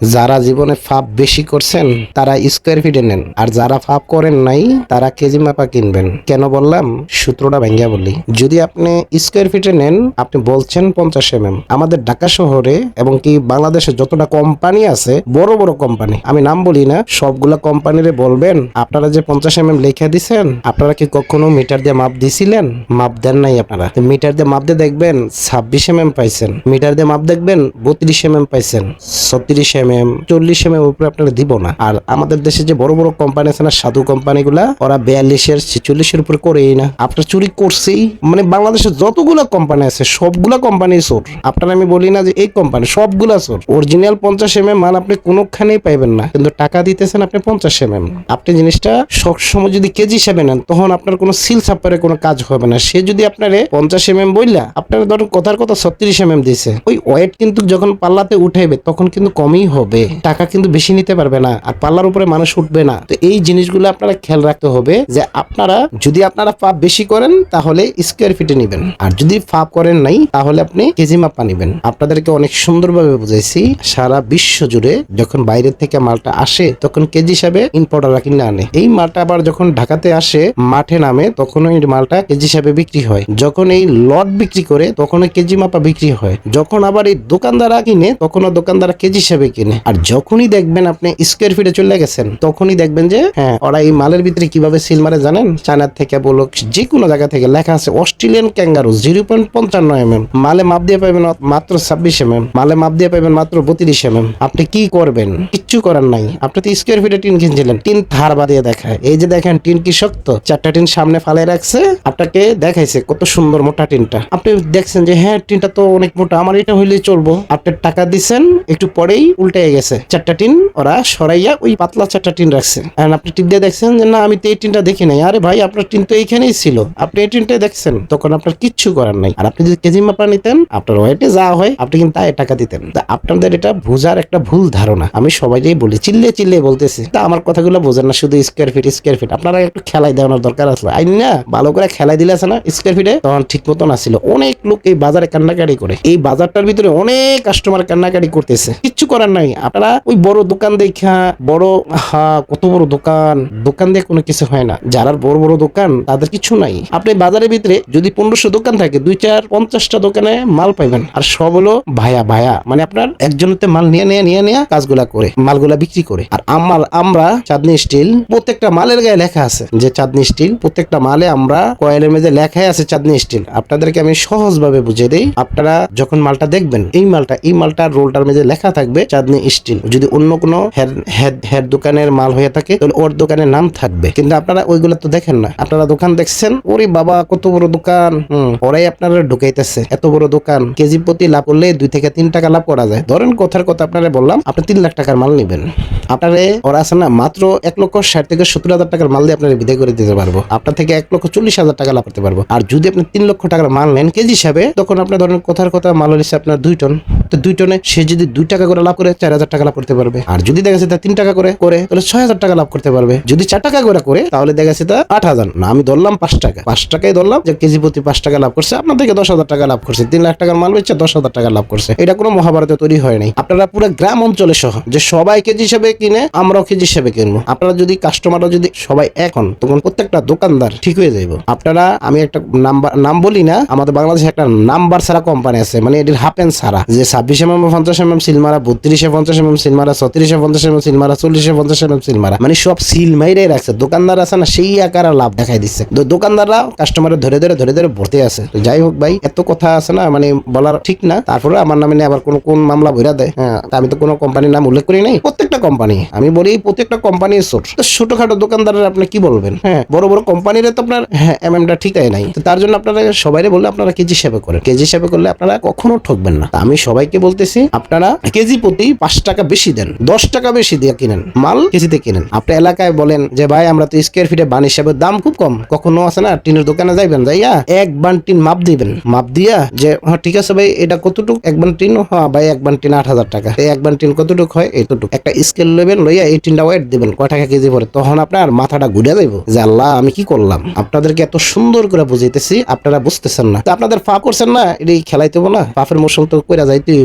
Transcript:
যারা জীবনে ফাপ বেশি করছেন, তারা স্কোয়ার ফিটে নেন। আর যারা ফাপ করেন নাই, তারা কেজি মাপা কিনবেন। কেন বললাম? সূত্রটা ভেঙ্গা বলি যদি আপনি স্কোয়ার ফিটে নেন, আপনি বলছেন পঞ্চাশ এম আমাদের ঢাকা শহরে এবং কি বাংলাদেশে যতটা কোম্পানি আছে, বড় বড় কোম্পানি আমি নাম বলি না, সবগুলা কোম্পানিরে বলবেন, আপনারা যে পঞ্চাশ এম এম লেখা দিছেন, আপনারা কি কখনো মিটার দিয়ে মাপ দিছিলেন? মাপ দেন নাই আপনারা। মিটার দিয়ে মাপ দিয়ে দেখবেন, ছাব্বিশ এম এম পাইছেন। মিটার দিয়ে মাপ দেখবেন, বত্রিশ এম এম পাইছেন। ছত্রিশ এম এম চল্লিশ এম এম উপরে আপনারা দিব না। আর আমাদের দেশে যে বড় বড় কোম্পানি আছে না, সাধু কোম্পানিগুলা ওরা বিয়াল্লিশের ছেচল্লিশের উপরে করেই না। আপনার চুরি করছেই। মানে বাংলাদেশে যতগুলো কোম্পানি আছে, সবগুলা কোম্পানি চোর। আপনার আমি বলি না যে এই কোম্পানি সবগুলা চোর। অরিজিনাল পঞ্চাশ এম এম মাল আপনি কোনোখানেই পাইবেন না। কিন্তু টাকা দিতেছেন আপনি পঞ্চাশ এম এম আপনি জিনিসটা সবসময় যদি কেজি হিসাবে নেন, তখন আপনার কোনো সিল ছাপ্পারে কোনো কাজ হবে না। সে যদি আপনারে পঞ্চাশ এম এম বললা আপনার ধরুন কথার কথা ছত্রিশ এম এম দিছে। ওই ওয়েট কিন্তু যখন পাল্লাতে উঠাইবে, তখন কিন্তু কমই হবে। টাকা কিন্তু বেশি নিতে পারবে না আর পাল্লার উপরে মানুষ উঠবে না। তো এই জিনিসগুলো আপনারা খেয়াল রাখতে হবে যে আপনারা যদি আপনারা ফাপ বেশি করেন, তাহলে স্কোয়ার ফিটে নেবেন। আর যদি ফাপ করেন নাই, তাহলে আপনি কেজি মাপা নেবেন। আপনাদেরকে অনেক সুন্দরভাবে বুঝাইছি, সারা বিশ্ব জুড়ে যখন বাইরের থেকে মালটা আসে, তখন কেজি হিসাবে ইম্পোর্টাররা কিনে আনে। এই মালটা আবার যখন ঢাকাতে আসে, মাঠে নামে, তখন ওই মালটা কেজি হিসাবে বিক্রি হয়। যখন এই লট বিক্রি করে তখন কেজি মাপা বিক্রি হয়। যখন আবার এই দোকানদাররা কিনে তখন দোকানদাররা কেজি হিসাবে কিনে। আর যখনই দেখবেন আপনি স্কোয়ার ফিটে চলে গেছেন, তখনই দেখবেন যে হ্যাঁ ওরা এই মালের ভিতরে কীভাবে সিল মারে জানেন? চায়নার থেকে বলো যে কোনো জায়গা থেকে লেখা আছে অস্ট্রেলিয়ান ক্যাঙ্গারু জিরো পয়েন্ট পঞ্চান্ন এম এম মালে মাপ দিয়ে পাবেন মাত্র ছাব্বিশ এম এম মালে মাপ দিয়ে পাবেন মাত্র বত্রিশ এম এম আপনি কি করবেন? কিচ্ছু করার নাই। আপনি তো স্কোয়ার ফিটে টিন কিনছিলেন টিন ধার বাদিয়ে দেখায়। এই যে দেখেন, টিন কি শক্ত? চারটা টিন সামনে ফালে রাখছে, আপনাকে দেখাইছে কত সুন্দর মোটা টিনটা। আপনি দেখছেন যে হ্যাঁ টিনটা তো অনেক মোটা, আমার এটা হইলেই চলবো। আপনি টাকা দিছেন, একটু পরেই উল্টে গেছে। চারটা টিন ওরা সরাইয়া ওই পাতলা চারটা টিন রাখছে। আর আপনি টিন দিয়ে দেখছেন যে, না, আমি তো এই টিনটা দেখি নাই। আরে ভাই, আপনার টিন তো এইখানেই ছিল। আপনি এই টিনটাই দেখছেন। তখন আপনার কিচ্ছু করার নাই। আর আপনি যদি কেজি মাপা নিতেন, আপনার ওয়েটে যা হয়, আপনি কিন্তু তাই টাকা দিতেন। আপনাদের এটা বোঝার একটা ভুল ধারণা। আমি সবাইকেই বলি, চিল্লে চিল্লে বলতেছি। তা আমার কথাগুলো বোঝেন না, শুধু স্কোয়ার ফিট স্কোয়ার ফিট আপনারা একটু খেলাই দেওয়ানোর দরকার আছে। আইন না, ভালো করে খেলাই দিলে আছে না স্কোয়ার ফিটে তখন ঠিক মতন আসছিল অনেক লোক এই বাজারে কান্নাকাটি করে। এই বাজারটার ভিতরে অনেক কাস্টমার কান্নাকাটি করতেছে। কিচ্ছু করার নাই। আপনারা ওই বড় দোকান দেখা বড় হা কত বড় দোকান। দোকান দিয়ে কোনো কিছু হয় না। যারা বড় বড় দোকান, তাদের কিছু নাই। আপনি বাজারের ভিতরে যদি পনেরোশো দোকান থাকে, দুই চার পঞ্চাশটা দোকানে মাল পাইবেন। আর সব হলো ভায়া ভায়া। মানে আপনার একজনতে মাল নিয়ে নিয়ে নিয়ে নিয়ে কাজগুলা করে। মালগুলা বিক্রি করে। আর আমার আমরা চাঁদনি স্টিল, প্রত্যেকটা মালের গায়ে লেখা আছে যে চাঁদনি স্টিল, প্রত্যেকটা মালে আমরা কয়েলের মেঝে লেখাই আছে চাঁদনি স্টিল। আপনাদেরকে আমি সহজভাবে বুঝিয়ে দিই, আপনারা যখন মালটা দেখবেন, এই মালটা এই মালটার রোলটার মেঝে লেখা থাকবে চাঁদনি স্টিল। যদি অন্য কোনো হেড দোকানের মাল হয়ে থাকে, তাহলে ওর দোকানের নাম থাকবে। কিন্তু আপনারা ওইগুলো তো দেখেন না। আপনারা দোকান দেখছেন, ওরে বাবা, কত বড় দোকান। ওরাই আপনারা ঢুকাইতেছে। এত বড় দোকান। কেজি প্রতি লাভ করলে দুই থেকে তিন টাকা লাভ করা যায়। ধরেন কথার কথা আপনারা বললাম, আপনি তিন লাখ টাকার মাল নেবেন। আপনারে, ওরা আছে না, মাত্র এক লক্ষ ষাট থেকে সত্তর হাজার টাকার মাল দিয়ে আপনার বিদায় করে দিতে পারব। আপনার থেকে এক লক্ষ চল্লিশ হাজার টাকা লাভ করতে পারব। আর যদি আপনি তিন লক্ষ টাকার মাল নেন, কেজি হিসাবে, তখন আপনার ধরেন কথার কথা মাল হচ্ছে আপনার দুই টন। তো দুই টনে সে যদি দুই টাকা করে লাভ করে, চার হাজার টাকা লাভ করতে পারবে। আর যদি দেখা যাচ্ছে তিন টাকা করে করে, তাহলে ছয় হাজার টাকা লাভ করতে পারবে। যদি চার টাকা করে করে, তাহলে দেখা যাচ্ছে আট হাজার। না, আমি ধরলাম পাঁচ টাকা। পাঁচ টাকায় ধরলাম যে কেজি প্রতি পাঁচ টাকা লাভ করছে আপনার থেকে দশ হাজার টাকা লাভ করছে। তিন লাখ টাকার মাল বেচছে, দশ হাজার টাকা লাভ করছে। এটা কোনো মহাভারতে তৈরি হয় নাই। আপনারা পুরো গ্রাম অঞ্চলে সহ, যে সবাই কেজি হিসেবে কিনে, আমরাও কেজি হিসেবে কিনবো। আপনারা যদি কাস্টমাররা যদি সবাই এখন তখন প্রত্যেকটা দোকানদার ঠিক হয়ে যাইব। আপনারা, আমি একটা নাম্বার, নাম বলি না, আমাদের বাংলাদেশে একটা নাম্বার ছাড়া কোম্পানি আছে মানে এটির হাফ এন্ড ছাড়া, যে ছাব্বিশ এম এম পঞ্চাশ এম এম সিলমারা, বত্রিশে পঞ্চাশ এম এম সিলমারা, ছত্রিশে পঞ্চাশ এম এম সিলমারা, চল্লিশে পঞ্চাশ এম এম সিলমারা। মানে সব সিল মাইরাই রাখছে। দোকানদার আছে না, সেই আকার লাভ দেখাই দিচ্ছে। তো দোকানদাররা কাস্টমারের ধরে ধরে ধরে ধরে ভরতে আছে। তো যাই হোক ভাই, এত কথা আছে না মানে বলার ঠিক না। তারপরে আমার নামে আবার কোন কোন মামলা ভরা দেয়। হ্যাঁ আমি তো কোনো কোম্পানির নাম উল্লেখ করি নাই। প্রত্যেকটা কোম্পানি আমি বলি প্রত্যেকটা কোম্পানি ছোট। তো ছোটখাটো দোকানদারের আপনি কি বলবেন? হ্যাঁ বড় বড় কোম্পানির তো আপনার হ্যাঁ এম এমটা ঠিকাই নাই। তো তার জন্য আপনারা সবাই বললে আপনারা কেজি হিসাবে করেন। কেজি হিসাবে করলে আপনারা কখনো ঠকবেন না। আমি আমি সবাইকে বলতেছি, আপনারা কেজি প্রতি পাঁচ টাকা বেশি দেন, দশ টাকা বেশি দিয়ে কিনেন, মাল কেজিতে কিনেন। আপনি এলাকায় বলেন যে, ভাই, আমরা তো স্কোয়ার ফিটে বান হিসাবে দাম খুব কম, কখনো আছে না, টিনের দোকানে যাইবেন, যাইয়া এক বান টিন মাপ দিবেন। মাপ দিয়া যে হ্যাঁ ঠিক আছে ভাই, এটা কতটুক? এক বান টিন? হ্যাঁ ভাই, এক বান টিন আট হাজার টাকা। এই এক বান টিন কতটুক হয়? এতটুক। একটা স্কেল নেবেন লইয়া এই টিনটা ওয়েট দিবেন, কয় টাকা কেজি পরে তখন আপনার মাথাটা ঘুরে যাইব যে, আল্লাহ, আমি কি করলাম? আপনাদেরকে এত সুন্দর করে বুঝাইতেছি, আপনারা বুঝতেছেন না। তো আপনাদের পা করছেন না এটি খেলাইতে হব না? পাপের মৌসুম তো কইরা যাইতে হইব